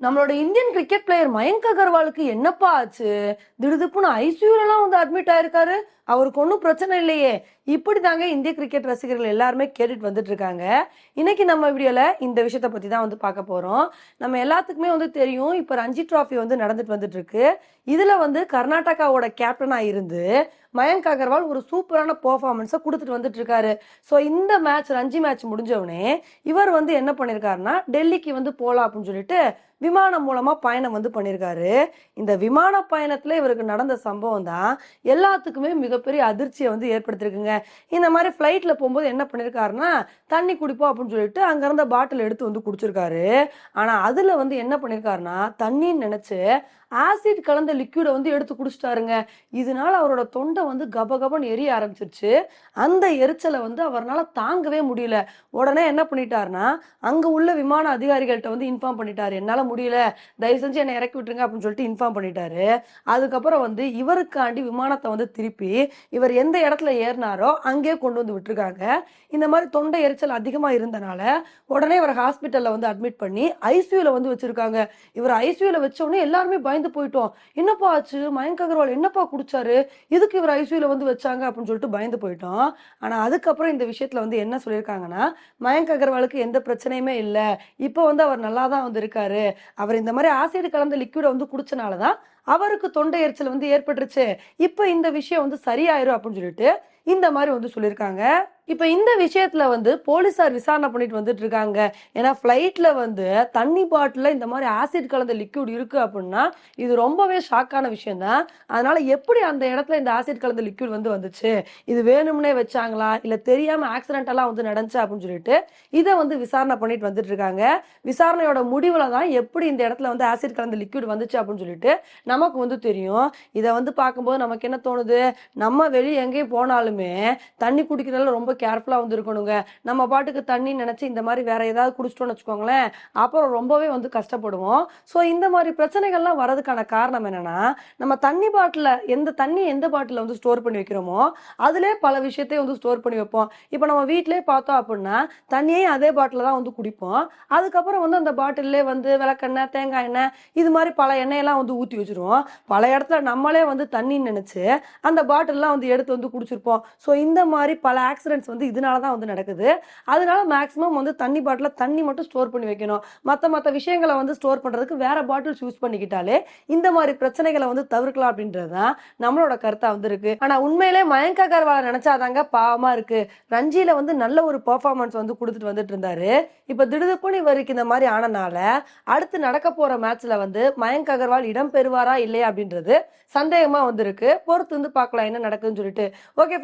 நம்மளோட Indian cricket player Mayank அகர்வாலுக்கு என்னப்பா ஆச்சு? திடுதுப்புன்னு ஐசியூலலாம் வந்து அட்மிட் ஆயிருக்காரு. அவருக்கு ஒன்றும் பிரச்சனை இல்லையே. இப்படி தாங்க இந்திய கிரிக்கெட் ரசிகர்கள் எல்லாருமே கேட்டுட்டு வந்துட்டு இருக்காங்க இன்னைக்கு நம்ம வீடியோவில் இந்த விஷயத்த பற்றி தான் வந்து பார்க்க போகிறோம் நம்ம எல்லாத்துக்குமே வந்து தெரியும் இப்போ ரஞ்சி ட்ராஃபி வந்து நடந்துட்டு வந்துட்டு இருக்கு இதில் வந்து கர்நாடகாவோட கேப்டனாக இருந்து மயங்க் அகர்வால் ஒரு சூப்பரான பர்ஃபார்மன்ஸை கொடுத்துட்டு வந்துட்டு இருக்காரு ஸோ இந்த மேட்ச் ரஞ்சி மேட்ச் முடிஞ்சவுடனே இவர் வந்து என்ன பண்ணியிருக்காருன்னா டெல்லிக்கு வந்து போகலாம் அப்படின்னு சொல்லிட்டு விமானம் மூலமா பயணம் வந்து பண்ணியிருக்காரு இந்த விமான பயணத்துல இவருக்கு நடந்த சம்பவம் தான் எல்லாத்துக்குமே மிகப்பெரிய அதிர்ச்சியை வந்து ஏற்படுத்திருக்குங்க இந்த மாதிரி ஃப்ளைட்ல போகும்போது என்ன பண்ணியிருக்காருன்னா தண்ணி குடிப்போம் அப்படின்னு சொல்லிட்டு அங்கேருந்த பாட்டில் எடுத்து வந்து குடிச்சிருக்காரு. ஆனா அதுல வந்து என்ன பண்ணியிருக்காருன்னா தண்ணின்னு நினைச்சு ஆசிட் கலந்த லிக்யூடை வந்து எடுத்து குடிச்சிட்டாருங்க. இதனால அவரோட தொண்டை வந்து கபகபன்னு எரிய ஆரம்பிச்சிருச்சு. அந்த எரிச்சலை வந்து அவரால் தாங்கவே முடியல. உடனே என்ன பண்ணிட்டாருன்னா அங்கே உள்ள விமான அதிகாரிகள்கிட்ட வந்து இன்ஃபார்ம் பண்ணிட்டாரு. என்னால் முடியல. தயவு செஞ்சு என்னை இறக்கி விட்டுருங்க அப்படின்னு சொல்லிட்டு இன்ஃபார்ம் பண்ணிட்டாரு. அதுக்கப்புறம் வந்து இவருக்காண்டி விமானத்தை வந்து திருப்பி இவர் எந்த இடத்துல ஏறினாரோ அங்கே கொண்டு வந்து விட்டுருக்காங்க. இந்த மாதிரி தொண்டை எரிச்சல் அதிகமாக இருந்தனால உடனே இவர் ஹாஸ்பிட்டலில் வந்து அட்மிட் பண்ணி ஐசியூவில் வந்து வச்சுருக்காங்க. இவர் ஐசியூவில் வச்சோடனே எல்லாருமே பயந்து போயிட்டோம். என்னப்பா ஆச்சு? மயங்க் அகர்வால் என்னப்பா குடிச்சாரு? இதுக்கு இவர் ஐசியூல வந்து வச்சாங்க? அப்படின்னு சொல்லிட்டு பயந்து போயிட்டோம். ஆனா அதுக்கப்புறம் இந்த விஷயத்துல வந்து என்ன சொல்லியிருக்காங்கன்னா மயங்க் அகர்வாலுக்கு எந்த பிரச்சனையுமே இல்லை. இப்போ வந்து அவர் நல்லா தான் வந்து இருக்காரு. அவர் இந்த மாதிரி ஆசிட் கலந்த லிக்விடை வந்து குடிச்சனால தான் அவருக்கு தொண்டை எரிச்சல் வந்து ஏற்பட்டுருச்சு. இப்போ இந்த விஷயம் வந்து சரியாயிரும் அப்படின்னு சொல்லிட்டு இந்த மாதிரி வந்து சொல்லியிருக்காங்க. இப்போ இந்த விஷயத்துல வந்து போலீசார் விசாரணை பண்ணிட்டு வந்துட்டு இருக்காங்க ஏன்னா ஃப்ளைட்ல வந்து தண்ணி பாட்டில் இந்த மாதிரி ஆசிட் கலந்த லிக்யூட் இருக்கு அப்படின்னா இது ரொம்பவே ஷாக்கான விஷயம் தான் அதனால எப்படி அந்த இடத்துல இந்த ஆசிட் கலந்த லிக்யூட் வந்து வந்துச்சு? இது வேணும்னே வச்சாங்களா? இல்ல தெரியாம ஆக்சிடென்டெல்லாம் வந்து நடந்துச்சு அப்படின்னு சொல்லிட்டு இதை வந்து விசாரணை பண்ணிட்டு வந்துட்டு இருக்காங்க விசாரணையோட முடிவுல தான் எப்படி இந்த இடத்துல வந்து ஆசிட் கலந்த லிக்விட் வந்துச்சு அப்படின்னு சொல்லிட்டு நமக்கு வந்து தெரியும். இதை வந்து பார்க்கும்போது நமக்கு என்ன தோணுது? நம்ம வெளியே எங்கேயும் போனாலுமே தண்ணி குடிக்கிறதுல ரொம்ப கேர்ஃபுல்லாக வந்து இருக்கணுங்க நம்ம பாட்டுக்கு தண்ணி நினச்சி இந்த மாதிரி வேற ஏதாவது குடிச்சிட்டோம்னு வச்சுக்கோங்களேன் அப்புறம் ரொம்பவே வந்து கஷ்டப்படுவோம். ஸோ இந்த மாதிரி பிரச்சனைகள்லாம் வரதுக்கான காரணம் என்னன்னா நம்ம தண்ணி பாட்டில் எந்த தண்ணி எந்த பாட்டில் வந்து ஸ்டோர் பண்ணி வைக்கிறோமோ அதிலே பல விஷயத்தையும் வந்து ஸ்டோர் பண்ணி வைப்போம். இப்போ நம்ம வீட்டிலே பார்த்தோம் அப்படின்னா தண்ணியே அதே பாட்டில் தான் வந்து குடிப்போம். அதுக்கப்புறம் வந்து அந்த பாட்டிலே வந்து விளக்கெண்ணெய் தேங்காய் எண்ணெய் இது மாதிரி பல எண்ணெயெல்லாம் வந்து ஊற்றி வச்சிருவோம். பல இடத்துல நம்மளே வந்து தண்ணின்னு நினச்சி அந்த பாட்டில்லாம் வந்து எடுத்து வந்து குடிச்சிருப்போம். ஸோ இந்த மாதிரி பல ஆக்சிடென்ட்ஸ் வந்து இதனால தான் வந்து நடக்குது. அதனால மேக்ஸிமம் வந்து தண்ணி பாட்டில் தண்ணி மட்டும் ஸ்டோர் பண்ணி வைக்கணும். மற்ற மற்ற விஷயங்களை வந்து ஸ்டோர் பண்ணுறதுக்கு வேற பாட்டில்ஸ் யூஸ் பண்ணிக்கிட்டாலே இந்த மாதிரி பிரச்சனைகளை வந்து தவிர்க்கலாம் அப்படின்றது தான் நம்மளோட கருத்தா வந்து இருக்கு. ஆனா உண்மையிலே மயங்க் அகர்வாலை நினைச்சாதாங்க பாவமா இருக்கு. ரஞ்சியில வந்து நல்ல ஒரு பர்ஃபார்மன்ஸ் வந்து கொடுத்துட்டு வந்துட்டு இருந்தாரு. இப்ப திடுதுப்புன்னு இவருக்கு இந்த மாதிரி ஆனனால அடுத்து நடக்க போற மேட்ச்ல வந்து மயங்க் அகர்வால் இடம் பெறுவாரா இல்லையா அப்படின்றது சந்தேகமா வந்திருக்கு பொறுத்து வந்து பார்க்கலாம் என்ன நடக்குதுன்னு சொல்லிட்டு. ஓகே